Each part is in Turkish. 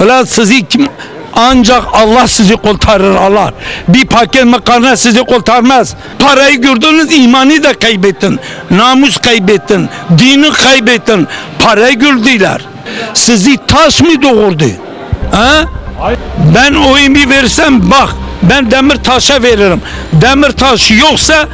Ulan sizi kim ancak Allah sizi kurtarır Allah. Bir paket makarna sizi kurtarmaz. Parayı gördünüz imanı da kaybettin. Namus kaybettin. Dini kaybettin. Parayı gördüler. Sizi taş mı doğurdu? Ha? Ben oyumu versem bak ben Demirtaş'a veririm. Demirtaş yoksa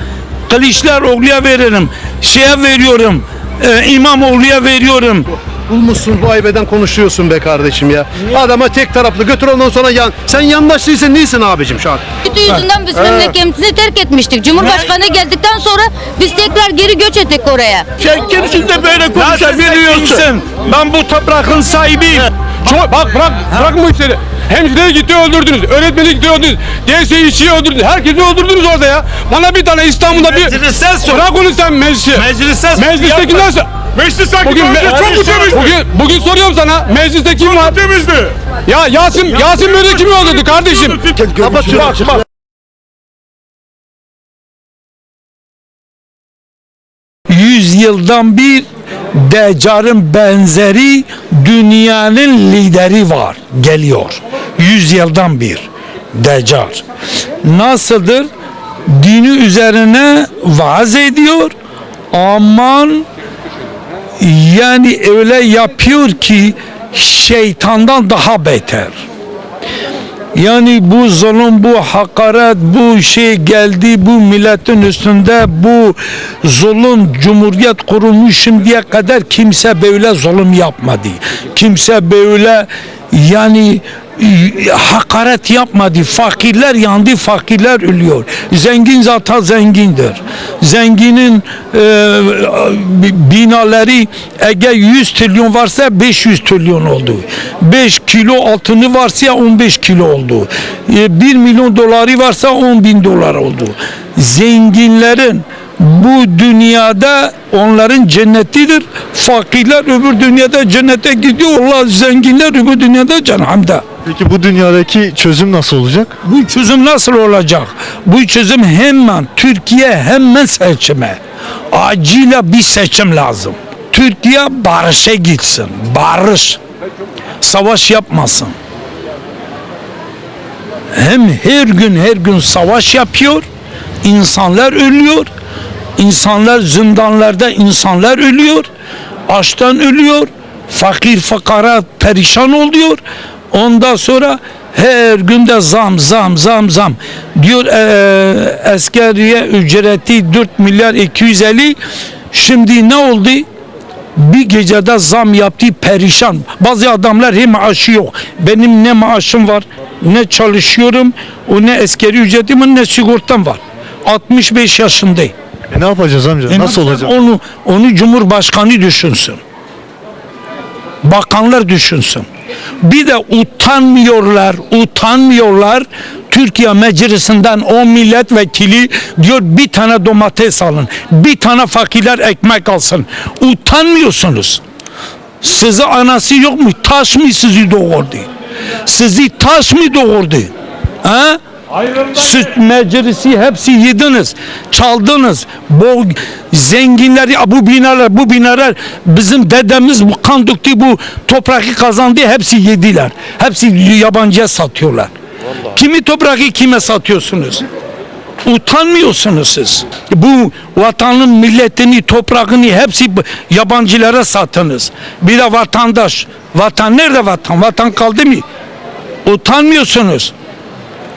Kılıçdaroğlu'ya veririm. Şeye veriyorum. E, İmamoğlu'ya veriyorum. Bulmuşsun bu aybeden konuşuyorsun be kardeşim ya. Adama tek taraflı götür ondan sonra yan. Sen yandaş değilsin değilsin abicim şu an. Kötü yüzünden biz memleketimizi terk etmiştik. Cumhurbaşkanı geldikten sonra biz tekrar geri göç ettik oraya. Sen kimsin de böyle konuşabiliyorsun? Ben bu toprağın sahibiyim. Çok, bak bırak, bırakın bu işleri. Hemşireyi gitti öldürdünüz, öğretmeni gitti öldürdünüz, DSİ işçiyi öldürdünüz, herkesi öldürdünüz orada ya. Bana bir tane İstanbul'da bir... Meclise sor. Bırak onu sen meclisi. Meclise sor. Meclisteki nasıl? Meclis sanki Bugün, bugün, me- çok mu temizdi? bugün, bugün soruyorum sana, mecliste kim var? temizdi. Ya Yasin, Yasin böyle kimi öldürdü kardeşim? Kapat şunu. Bak, bak. Yüzyıldan bir Deccar'ın benzeri dünyanın lideri var. Geliyor. Yüzyıldan bir Deccar. Nasıldır? Dini üzerine vaaz ediyor. Aman yani öyle yapıyor ki şeytandan daha beter. Yani bu zulüm, bu hakaret, bu şey geldi bu milletin üstünde bu zulüm, cumhuriyet kurulmuş şimdiye kadar kimse böyle zulüm yapmadı. Kimse böyle yani hakaret yapmadı. Fakirler yandı, fakirler ölüyor. Zengin zaten zengindir. Zenginin e, binaları eğer 100 trilyon varsa 500 trilyon oldu. 5 kilo altını varsa 15 kilo oldu. E, 1 milyon doları varsa 10 bin dolar oldu. Zenginlerin bu dünyada onların cennetidir. Fakirler öbür dünyada cennete gidiyor. Allah zenginler öbür dünyada cehennemde. Peki bu dünyadaki çözüm nasıl olacak? Bu çözüm nasıl olacak? Bu çözüm hemen Türkiye hemen seçime. Acilen bir seçim lazım. Türkiye barışa gitsin. Barış. Savaş yapmasın. Hem her gün her gün savaş yapıyor. İnsanlar ölüyor. İnsanlar zindanlarda insanlar ölüyor. Açtan ölüyor. Fakir fakara perişan oluyor. Ondan sonra her günde zam zam zam zam diyor eee askeriye ücreti 4 milyar 250 şimdi ne oldu? bir gecede zam yaptı perişan. Bazı adamlar hem maaşı yok. Benim ne maaşım var, ne çalışıyorum, o ne askeri ücretim var, ne sigortam var. 65 yaşındayım. E ne yapacağız amca? E nasıl olacak? Onu, onu Cumhurbaşkanı düşünsün. Bakanlar düşünsün. Bir de utanmıyorlar, utanmıyorlar. Türkiye Meclisi'nden o milletvekili diyor bir tane domates alın. Bir tane fakirler ekmek alsın. Utanmıyorsunuz. Sizi anası yok mu? Taş mı sizi doğurdu? Sizi taş mı doğurdu? Ha? Süt meclisi hepsi yediniz, çaldınız. Bu zenginleri, bu binalar, bu binalar bizim dedemiz bu kan döktü, bu toprağı kazandı, hepsi yediler. Hepsi yabancıya satıyorlar. Kimi toprağı kime satıyorsunuz? Utanmıyorsunuz siz. Bu vatanın milletini, toprağını hepsi yabancılara satınız. Bir de vatandaş. Vatan nerede vatan? Vatan kaldı mı? Utanmıyorsunuz.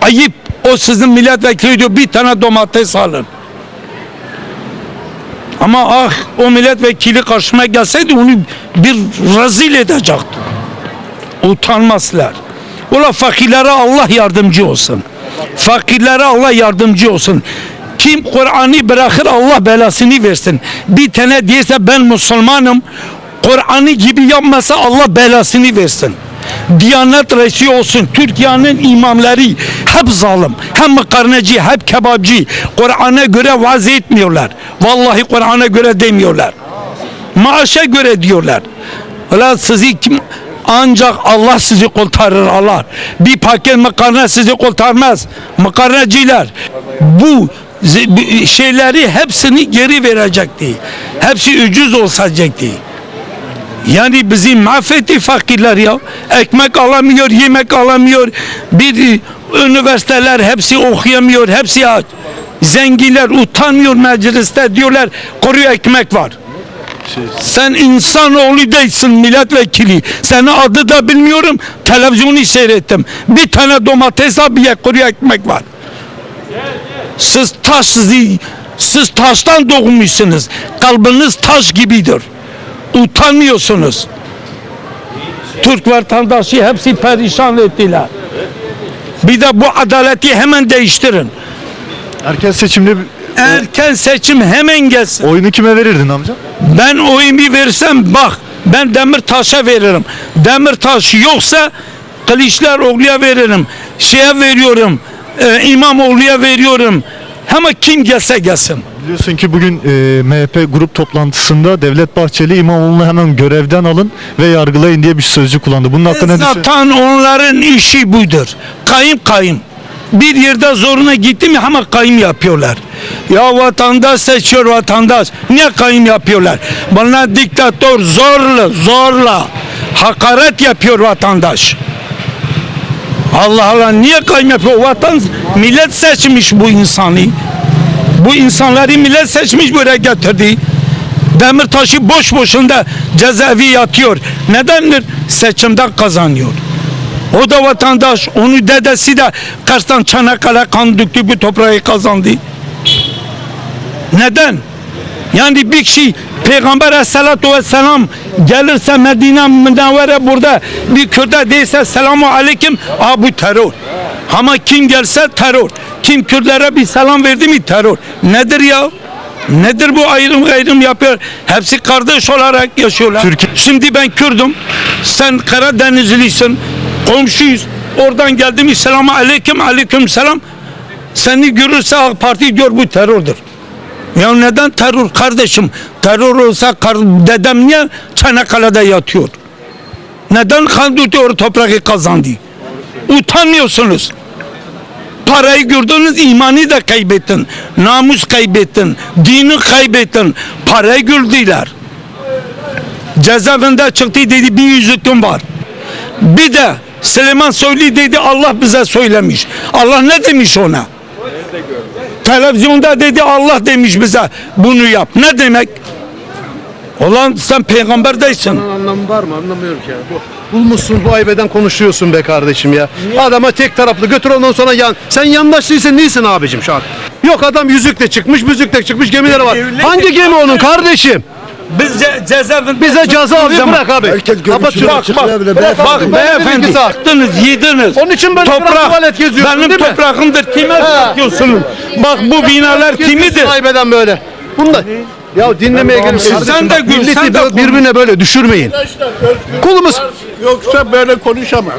Ayıp. O sizin milletvekili diyor bir tane domates alın. Ama ah o milletvekili karşıma gelseydi onu bir rezil edecektim. Utanmazlar. Ola fakirlere Allah yardımcı olsun. Fakirlere Allah yardımcı olsun. Kim Kur'an'ı bırakır Allah belasını versin. Bir tane diyese ben Müslümanım. Kur'an'ı gibi yapmasa Allah belasını versin. Diyanet reisi olsun. Türkiye'nin imamları hep zalim. Hem makarnacı, hep kebapçı. Kur'an'a göre vaaz etmiyorlar. Vallahi Kur'an'a göre demiyorlar. Maaşa göre diyorlar. Ulan sizi kim ancak Allah sizi kurtarır Allah. Bir paket makarna sizi kurtarmaz. Makarnacılar bu şeyleri hepsini geri verecekti. Hepsi ucuz olacaktı. Yani bizi mahvetti fakirler ya. Ekmek alamıyor, yemek alamıyor. Bir üniversiteler hepsi okuyamıyor, hepsi aç. Zenginler utanmıyor mecliste diyorlar kuru ekmek var. Sen insanoğlu değilsin milletvekili. Seni adı da bilmiyorum. Televizyonu seyrettim. Bir tane domates abi ya kuru ekmek var. Siz taş, siz taştan doğmuşsunuz. Kalbiniz taş gibidir. Utanmıyorsunuz. Türk vatandaşı hepsi perişan ettiler. Bir de bu adaleti hemen değiştirin. Erken seçimde Erken seçim hemen gelsin. oyunu kime verirdin amca? Ben oyumu versem bak ben Demirtaş'a veririm. Demirtaş yoksa Kılıçdaroğlu'ya veririm. Şeye veriyorum. E, İmamoğlu'ya veriyorum. Ama kim gelse gelsin. Biliyorsun ki bugün e, MHP grup toplantısında Devlet Bahçeli İmamoğlu'nu hemen görevden alın ve yargılayın diye bir sözcük kullandı. Bunun hakkında ne düşünüyorsun? Zaten onların işi budur. Kayım kayım. Bir yerde zoruna gitti mi hemen kayım yapıyorlar. Ya vatandaş seçiyor vatandaş. Niye kayım yapıyorlar? Bunlar diktatör zorla zorla hakaret yapıyor vatandaş. Allah Allah niye kayım yapıyor? Vatan millet seçmiş bu insanı. Bu insanları millet seçmiş buraya getirdi. Demirtaş'ı boş boşunda cezaevi yatıyor. Nedendir? Seçimden kazanıyor. O da vatandaş, onu dedesi de Kars'tan Çanakkale kan döktü bu toprağı kazandı. Neden? Yani bir kişi Peygamber aleyhissalatu vesselam gelirse Medine Münevvere burada bir Kürt'e değilse selamu aleyküm Aa, bu terör. Ama kim gelse terör. Kim Kürtlere bir selam verdi mi terör. Nedir ya? Nedir bu ayrım gayrım yapıyor? Hepsi kardeş olarak yaşıyorlar. Türkiye- Şimdi ben Kürdüm. Sen Karadenizlisin. Komşuyuz. Oradan geldim. Selamu aleyküm aleyküm selam. Seni görürse AK Parti diyor bu terördür. Ya neden terör kardeşim? Terör olsa dedem niye Çanakkale'de yatıyor? Neden kan tutuyor toprağı kazandı? Utanmıyorsunuz. Parayı gördünüz imanı da kaybettin. Namus kaybettin. Dini kaybettin. Parayı gördüler. Cezaevinde çıktı dedi bir yüzüktüm var. Bir de Süleyman Soylu dedi Allah bize söylemiş. Allah ne demiş ona? Televizyonda dedi Allah demiş bize bunu yap. Ne demek? Ulan sen peygamber değilsin. Anlamı var mı? Anlamıyorum ki ya. Bu, bulmuşsun bu aybeden konuşuyorsun be kardeşim ya. Adama tek taraflı götür ondan sonra yan. Sen yandaş değilsin değilsin abicim şu an. Yok adam yüzükle çıkmış, müzikle çıkmış gemileri var. Hangi gemi onun kardeşim? Biz ce- cezaevinde Bize ceza abi Zaman- bırak abi. Kapat şunu. Bak bak, bak beyefendi bilgisi var. çıktınız yediniz. Onun için böyle biraz tuvalet geziyorsun, Benim toprağımdır kime satıyorsunuz? Bak bu binalar kimidir? Aybeden böyle. Bunda ya dinlemeye gelin. Siz- sen de gül, sen de birbirine böyle düşürmeyin. Kulumuz Yoksa böyle konuşamaz.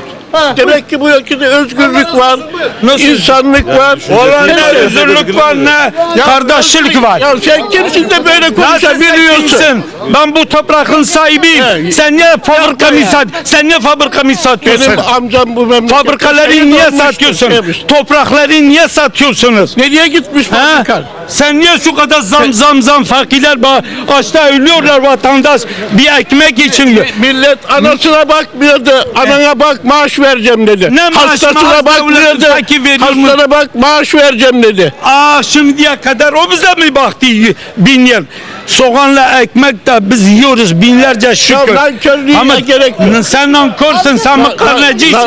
Demek ki bu ülkede özgürlük var, Nasıl? insanlık var. Olan ne özürlük var ne kardeşlik var. Ya sen kimsin de böyle konuşabiliyorsun? Ben bu toprağın sahibiyim. He. Sen niye fabrikamı sat? Sen niye fabrikamı satıyorsun? Benim amcam bu memlekette Fabrikaları şehit niye olmuştur, satıyorsun? şeymiş. Toprakları niye satıyorsunuz? Nereye gitmiş Ha? fabrika? Sen niye şu kadar zam zam zam fakirler ba- açta ölüyorlar vatandaş bir ekmek için. Millet anasına bakmıyordu. Anana bak maaş vereceğim dedi. Ne maaş, maaş Hastasına sanki veriyor mu? Hastana bak maaş vereceğim dedi. Aa şimdiye kadar o bize mi baktı bin yıl? Soğanla ekmek de biz yiyoruz binlerce şükür. nankörlüğüne gerek yok. sen nankörsün, sen na-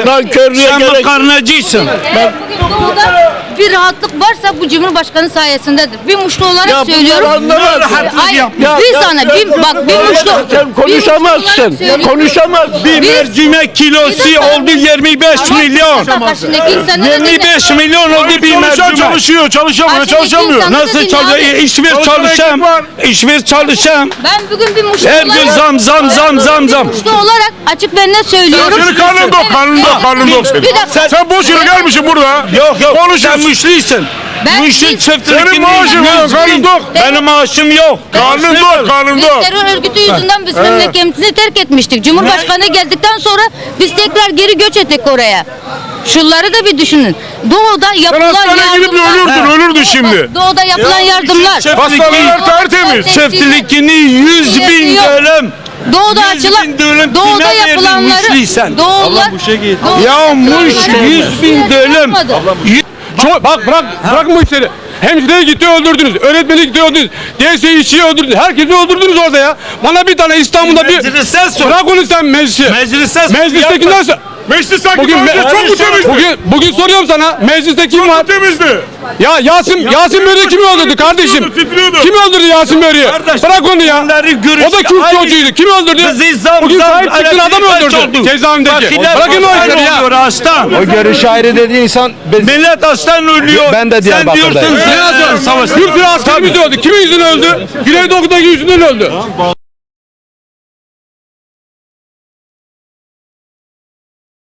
nankörlüğe Sen yok. makarnacıysın. Ben bugün doğuda bir rahatlık varsa bu Cumhurbaşkanı sayesindedir. Bir muşlu olarak Ya bunlar söylüyorum. anlamaz. Ay, Ya- bir ya- sana bir bak bir muşlu. Sen konuşamazsın. bir muşlu olarak söylüyorum. Konuşamazsın. Bir Biz- mercimek kilosu Bizim- oldu 25 Ama milyon. Karşındaki dinle. 25 milyon oldu bir mercimek. çalışıyor, çalışamıyor, Karşındaki çalışamıyor. Nasıl dinle çalışıyor? abi. İşver Çalışan çalışam. ekip var. İşver çalışam. Ben bugün bir muşlu Her gün olarak- zam zam zam zam zam. Muşlu olarak açık ve net söylüyorum. Senin karnın dok, karnın dok, karnın senin. Bir dakika. Sen boş yere gelmişsin burada. Yok yok. Konuşuyorsun. Sen müşlisin. Ben- Bu işin biz- çiftlikini Senin maaşın yüz karnın dok. Benim maaşım yok. Karnın dok, karnın Biz terör örgütü yüzünden biz memleketimizi terk etmiştik. Cumhurbaşkanı geldikten sonra biz tekrar geri göç ettik oraya. Şunları da bir düşünün. Doğuda Sen yapılan hastaneye gidip yardımlar. ölürdün, ölürdün şimdi. Doğuda yapılan yardımlar. Çiftlik- Hastaneler tertemiz. Çiftlikini 100 bin Yok. dönüm Doğuda Yüz açılan bin dönüm Doğuda verdin yapılanları Muşluysan? Doğular Doğu- Ya Muş Doğular- 100 bin dönüm. Yapmadı. Çok, bak bırak bırak bu işleri. Hemşireyi gitti öldürdünüz. Öğretmeni gitti öldürdünüz. DSİ işçiyi öldürdünüz. Herkesi öldürdünüz orada ya. Bana bir tane İstanbul'da bir... Meclise sor. Bırak onu sen meclisi. Meclise sor. Meclistekinden sor. Meclis sanki Bugün, me- çok mu temizdi? bugün, bugün soruyorum sana. Mecliste kim var? temizdi. Ya Yasin, Yasin Böre'yi kim öldürdü kardeşim? titriyordu. Kim öldürdü Yasin? Kardeş, Bırak onu ya. O da Kürt çocuğuydu. Kim öldürdü? Zam Bugün sahip çıktığın adam öldürdü. Cezaevindeki. Bırakın o işleri ya. oluyor hasta. O görüş ayrı dediği insan Millet hastan ölüyor. Ben de Sen Diyarbakır'dayım. diyorsun Ne sen yazıyor? savaş. Bir sürü askerimiz öldü. Kimin yüzünden öldü? Güneydoğu'daki yüzünden öldü.